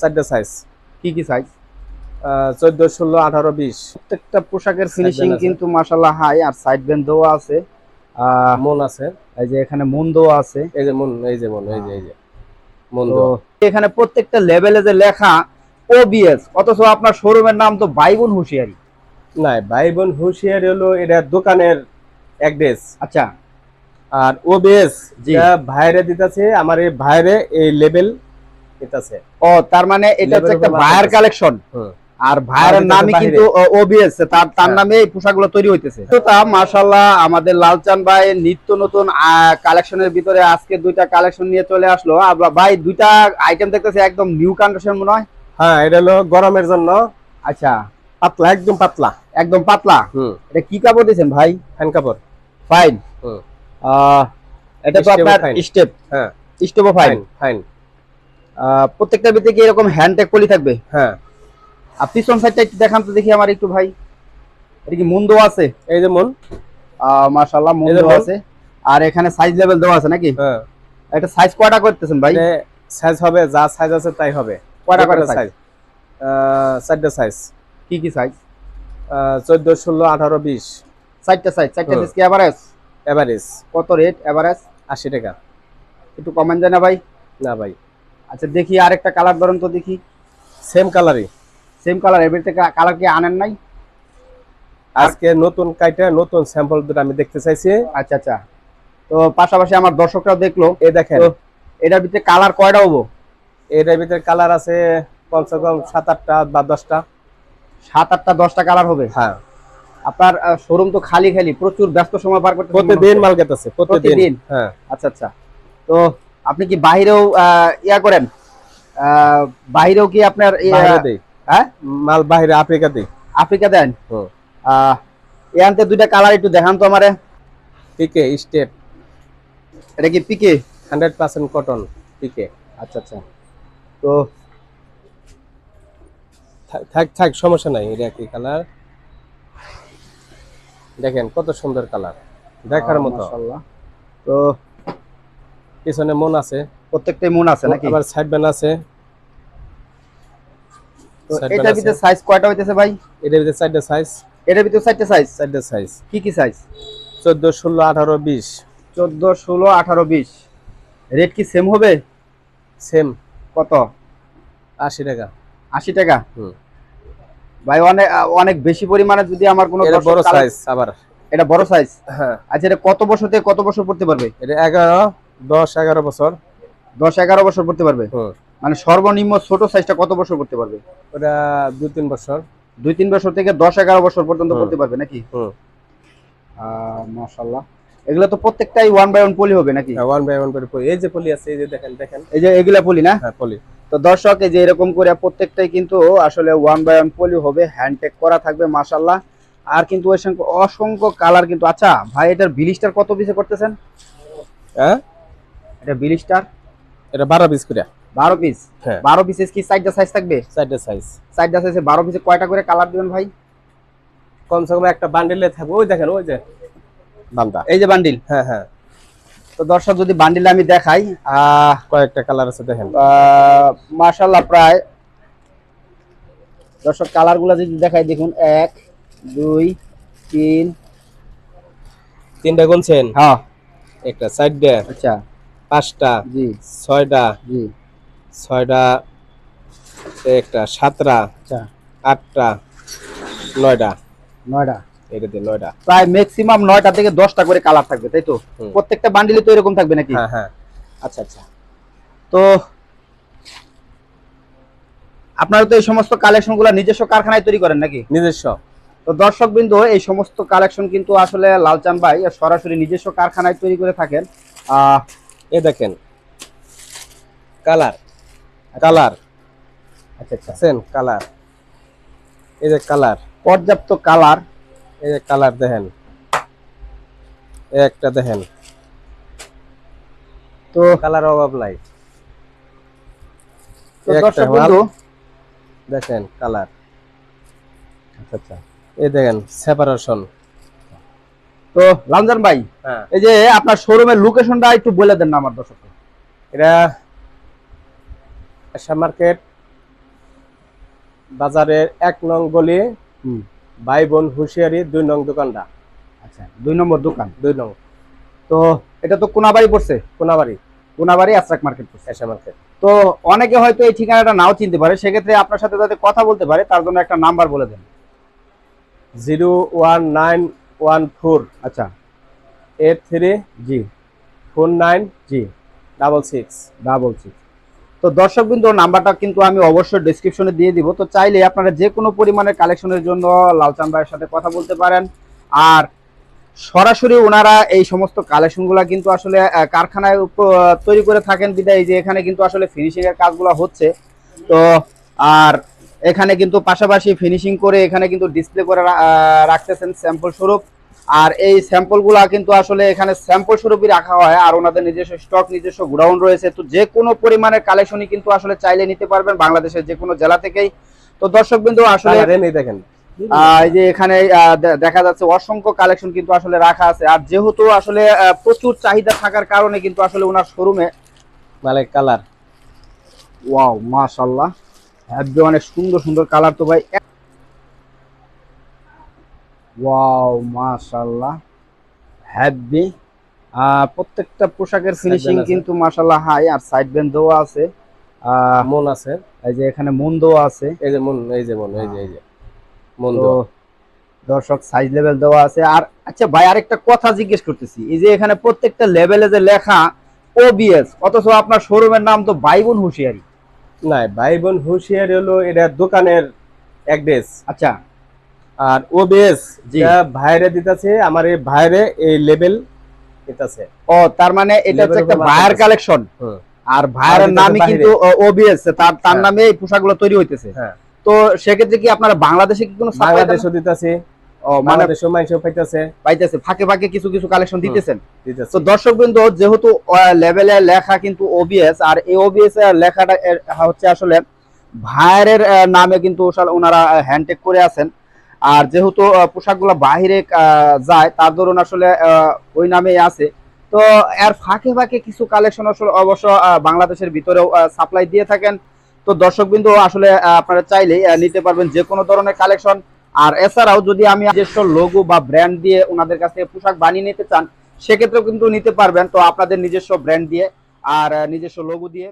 চারটে সাইজ? কি কি সাইজ? চোদ্দ ষোলো আঠারো বিশ। প্রত্যেকটা পোশাকের ফিনিশিং কিন্তু মাশাআল্লাহ হাই আর সাইড ব্যান্ড দেওয়া আছে। মন আছে। এই যে এখানে মন দেওয়া আছে। এই যে মন এই যে মন এই যে এই যে। মন এখানে প্রত্যেকটা লেভেলে যে লেখা ওবিএস অথচ আপনার শোরুমের নাম তো বাইবন হুঁশিয়ারি। না ভাই বোন হুঁশিয়ার হলো এটা দোকানের অ্যাড্রেস আচ্ছা। আর ওবিএস। যা ভাইরে দিতেছে আমার এই ভাইরে এই লেভেল দিতেছে। ও তার মানে এটা হচ্ছে একটা market কালেকশন আর ভাইয়ের নামই কিন্তু ওবিএস তার তার হ্যাঁ। নামে এই পোশাকগুলো তৈরি হইতেছে। তো তা মাশাআল্লাহ আমাদের লালচান ভাই নিত্য নতুন কালেকশনের ভিতরে আজকে দুইটা কালেকশন নিয়ে চলে আসলো। ভাই দুইটা আইটেম দেখতেছে একদম নিউ কন্ডিশন মনে হয়। হ্যাঁ এটা হলো গরমের জন্য। আচ্ছা। পাতলা একদম পাতলা। একদম পাতলা? হুম। এটা কি কাপড় দিয়েছেন ভাই? ফ্যান কাপড়। ফাইন হুম। এটা তো আপনার স্টেপ হ্যাঁ। স্টেপও ফাইন ফাইন প্রত্যেকটা ভিতরে কি এরকম হ্যান্ড ট্যাগ পলি থাকবে? হ্যাঁ। আর পিছন সাইডটা একটু দেখান তো দেখি আমার একটু ভাই। এটা কি মুন্ডো আছে? এই যে মন। মাশাআল্লাহ মুন্ডো। আছে। আর এখানে সাইজ লেভেল দেওয়া আছে নাকি? হ্যাঁ। এটা সাইজ কয়টা করতেছেন ভাই? সাইজ হবে যা সাইজ আছে তাই হবে। কয়টা করে সাইজ চারটে সাইজ কি কি সাইজ চোদ্দ ষোলো আঠারো বিশ। চারটা সাইজ চারটা হুম। সাইজ কি এভারেজ এভারেজ কত রেট এভারেজ আশি টাকা। একটু কমেন্ট যায় না ভাই। না ভাই। আচ্ছা দেখি আরেকটা কালার ধরুন তো দেখি। সেম কালারই সেম কালারের ভিতরে কালার কি আনেন নাই? আজকে নতুন কাইটা নতুন স্যাম্পল দুটো আমি দেখতে চাইছি। আচ্ছা আচ্ছা। তো পাশাপাশি আমার দর্শকরাও দেখল। এই দেখেন। এটার ভিতরে কালার কয়টা হব? এটার ভিতরে কালার আছে কমসে কম সাত আটটা বা দশটা। সাত আটটা দশটা কালার হবে? হ্যাঁ। আপনার শোরুম তো খালি খালি প্রচুর ব্যস্ত সময় পার করতে প্রতিদিন মাল গেতেছে প্রতিদিন? হ্যাঁ। আচ্ছা আচ্ছা। তো আপনি কি বাহিরেও ইয়া করেন? বাহিরেও কি আপনার হ্যাঁ? মাল বাইরে আফ্রিকা দেই। আফ্রিকা দেন? হুম। আহ, এ আনতে দুইটা কালার একটু দেখান তো আমারে। Pique step. এটা কি pique? Hundred percent cotton pique. আচ্ছা আচ্ছা। তো থাক- থাক সমস্যা নাই এটা কি কালার। দেখেন কত সুন্দর কালার দেখার মতো। তো পিছনে মন আছে। প্রত্যেকটাই মন আছে নাকি? আবার সাইড ব্যান আছে। এটার ভিতরে সাইজ কয়টা হইতেছে ভাই? এটার ভিতরে চারটে সাইজ এটার ভিতরে চারটে সাইজ চারটে সাইজ কি কি সাইজ চোদ্দ ষোলো আঠারো বিশ। চোদ্দ ষোলো আঠারো বিশ। রেট কি সেম হবে? সেম কত? আশি টাকা। আশি টাকা? হুম। ভাই অনেক অনেক বেশি পরিমাণে যদি আমার কোনো এটা বড় সাইজ আবার। এটা বড় সাইজ হ্যাঁ। আচ্ছা এটা কত বছর থেকে কত বছর পড়তে পারবে? এটা এগারো দশ এগারো বছর। দশ এগারো বছর পড়তে পারবে? মানে সর্বনিম্ন ছোট সাইজটা কত বছর পড়তে পারবে? ওটা দু তিন বছর। দুই তিন বছর থেকে দশ এগারো বছর পর্যন্ত পড়তে পারবে নাকি? হুম। মাশাল্লাহ এগুলো তো প্রত্যেকটাই ওয়ান বাই ওয়ান পলি হবে নাকি? ওয়ান বাই ওয়ান করে। এই যে পলি আছে এই যে দেখেন দেখেন। এই যে এগুলা পলি না? হ্যাঁ পলি। তো দর্শক এই যে এরকম করে প্রত্যেকটাই কিন্তু আসলে ওয়ান বাই ওয়ান পলি হবে হ্যান্ডটেক করা থাকবে মাশাল্লাহ আর কিন্তু অসংখ্য কালার কিন্তু আচ্ছা ভাই এটার বিলিস্টার কত পিসে করতেছেন? হ্যাঁ? এটা বিলিস্টার এটা বারো পিস করে। বারো পিস? হ্যাঁ। বারো পিসের কি সাইডটা সাইজ থাকবে? চারটে সাইজ সাইডটা সাইজে বারো পিসে কয়টা করে কালার দিবেন ভাই? কমসে কম একটা বান্ডেলে থাকবে। ওই দেখেন ওই যে বান্দা। এই যে বান্ডিল হ্যাঁ হ্যাঁ। তো দর্শক যদি বান্ডিল আমি দেখাই কয়েকটা কালার আছে দেখেন। মার্শাল্লাহ প্রায়। দর্শক কালারগুলা যদি দেখাই দেখুন। এক দুই তিন। তিনটা গুনছেন? হ্যাঁ। একটা চারটা আচ্ছা। পাঁচটা জি। ছয়টা জি। ছয়টা একটা সাতটা আচ্ছা। আটটা নয়টা। নয়টা। এটা দিয়ে নয়টা। প্রায় ম্যাক্সিমাম নয়টা থেকে দশটা করে কালার থাকবে তাই তো? প্রত্যেকটা বান্ডিলে তো এরকম থাকবে নাকি? হ্যাঁ হ্যাঁ। আচ্ছা আচ্ছা। তো আপনারা তো এই সমস্ত কালেকশনগুলা নিজস্ব কারখানায় তৈরি করেন নাকি? নিজস্ব। তো দর্শক বিন্দু এই সমস্ত কালেকশন কিন্তু আসলে লালচান ভাই সরাসরি নিজস্ব কারখানায় তৈরি করে থাকেন। এই দেখেন। কালার। কালার। আচ্ছা আচ্ছা। কালার। এই যে কালার। পর্যাপ্ত কালার। এই যে কালার দেখেন। এই একটা দেখেন। তো কালার অভাব নাই। দেখেন কালার। আচ্ছা আচ্ছা। এই দেখেন সেপারেশন তো রমজান ভাই হ্যাঁ। এই যে আপনার শোরুমের লোকেশনটা একটু বলে দেন না আমার দর্শককে এটা আশা মার্কেট বাজারের এক নং গলি ভাই বোন হুঁশিয়ারি দুই নং দোকানটা। আচ্ছা দুই নম্বর দোকান। দুই নং। তো এটা তো কোনাবাড়ি পড়ছে? কোনাবাড়ি। কোনাবাড়ি আশ্রাক মার্কেট পড়ছে। এসে মার্কেট। তো অনেকে হয়তো এই ঠিকানাটা নাও চিনতে পারে সেক্ষেত্রে আপনার সাথে যাতে কথা বলতে পারে তার জন্য একটা নাম্বার বলে দেন। Zero one nine one four আচ্ছা। এইট থ্রি জি ফোর নাইন জি। Double six. Double six. তো দর্শক বিন্দু নাম্বারটা কিন্তু আমি অবশ্যই ডিসক্রিপশনে দিয়ে দিব। তো চাইলে আপনারা যে কোনো পরিমাণের কালেকশনের জন্য লালচান ভাইয়ের সাথে কথা বলতে পারেন। আর সরাসরি ওনারা এই সমস্ত কালেকশনগুলো কিন্তু আসলে কারখানায় তৈরি করে থাকেন বিদায় যে এখানে কিন্তু আসলে ফিনিশিং এর কাজগুলো হচ্ছে। তো আর এখানে কিন্তু পাশাপাশি ফিনিশিং করে এখানে কিন্তু ডিসপ্লে করে রাখতেছেন স্যাম্পল স্বরূপ। আর এই স্যাম্পলগুলো কিন্তু আসলে এখানে স্যাম্পল স্বরূপই রাখা হয় আর ওনাদের নিজস্ব স্টক নিজস্ব গোডাউন রয়েছে। তো যে কোনো পরিমাণের কালেকশনই কিন্তু আসলে চাইলে নিতে পারবেন বাংলাদেশের যে কোনো জেলা থেকেই। তো দর্শক বিন্দু আসলে দেখেন। এই যে এখানে দেখা যাচ্ছে অসংখ্য কালেকশন কিন্তু আসলে রাখা আছে। আর যেহেতু আসলে প্রচুর চাহিদা থাকার কারণে কিন্তু আসলে ওনার শোরুমে কালার ওয়াও মাশাল্লাহ অনেক সুন্দর সুন্দর কালার তো ভাই। ওয়াও মাশাল্লাহ হ্যাভি প্রত্যেকটা পোশাকের ফিনিশিং কিন্তু মাশাল্লাহ হাই আর সাইড ব্যান্ড দেওয়া আছে। মন আছে। এই যে এখানে মন দেওয়া আছে। এই যে মন এই যে মন এই যে এই যে। মন দর্শক সাইজ লেভেল দেওয়া আছে। আর আচ্ছা ভাই আরেকটা কথা জিজ্ঞেস করতেছি। এই যে এখানে প্রত্যেকটা লেভেলে যে লেখা ওবিএস অথচ আপনার শোরুমের নাম তো বাইবুন হুঁশিয়ারি। না ভাই বোন হুঁশিয়ারি হলো এটা দোকানের অ্যাড্রেস আচ্ছা। আর ওবিএস জি। যা ভাইরে দিতেছে আমার এই ভাইরে এই লেভেল দিতেছে। ও তার মানে এটা হচ্ছে একটা market কালেকশন। আর ভাইয়ের বাহিরে। কিন্তু ওবিএস তার তার হ্যাঁ। নামে এই পোশাকগুলো তৈরি হইতেছে। হ্যাঁ। তো সেক্ষেত্রে কি আপনারা বাংলাদেশে কি কোনো? বাংলাদেশও দিতেছে। ও মানে পাইতেছে। পাইতেছে ফাঁকে ফাঁকে কিছু কিছু কালেকশন দিতেছেন। তো দর্শক বিন্দু যেহেতু লেভেলে লেখা কিন্তু ওবিএস আর এই ওবিএস এর লেখাটা হচ্ছে আসলে ভাইয়ের নামে কিন্তু ওনারা হ্যান্ডটেক করে আছেন। আর যেহেতু পোশাকগুলো বাহিরে যায় তার ধরুন আসলে ওই নামেই আছে। তো এর ফাঁকে ফাঁকে কিছু কালেকশন আসলে অবশ্য বাংলাদেশের ভিতরেও সাপ্লাই দিয়ে থাকেন। তো দর্শক বিন্দু আসলে আপনারা চাইলেই নিতে পারবেন যে কোনো ধরনের কালেকশন আর এছাড়াও যদি আমি নিজস্ব লোগো বা ব্র্যান্ড দিয়ে ওনাদের কাছ থেকে পোশাক বানিয়ে নিতে চান, সেক্ষেত্রেও কিন্তু নিতে পারবেন। তো আপনাদের নিজস্ব ব্র্যান্ড দিয়ে আর নিজস্ব লোগো দিয়ে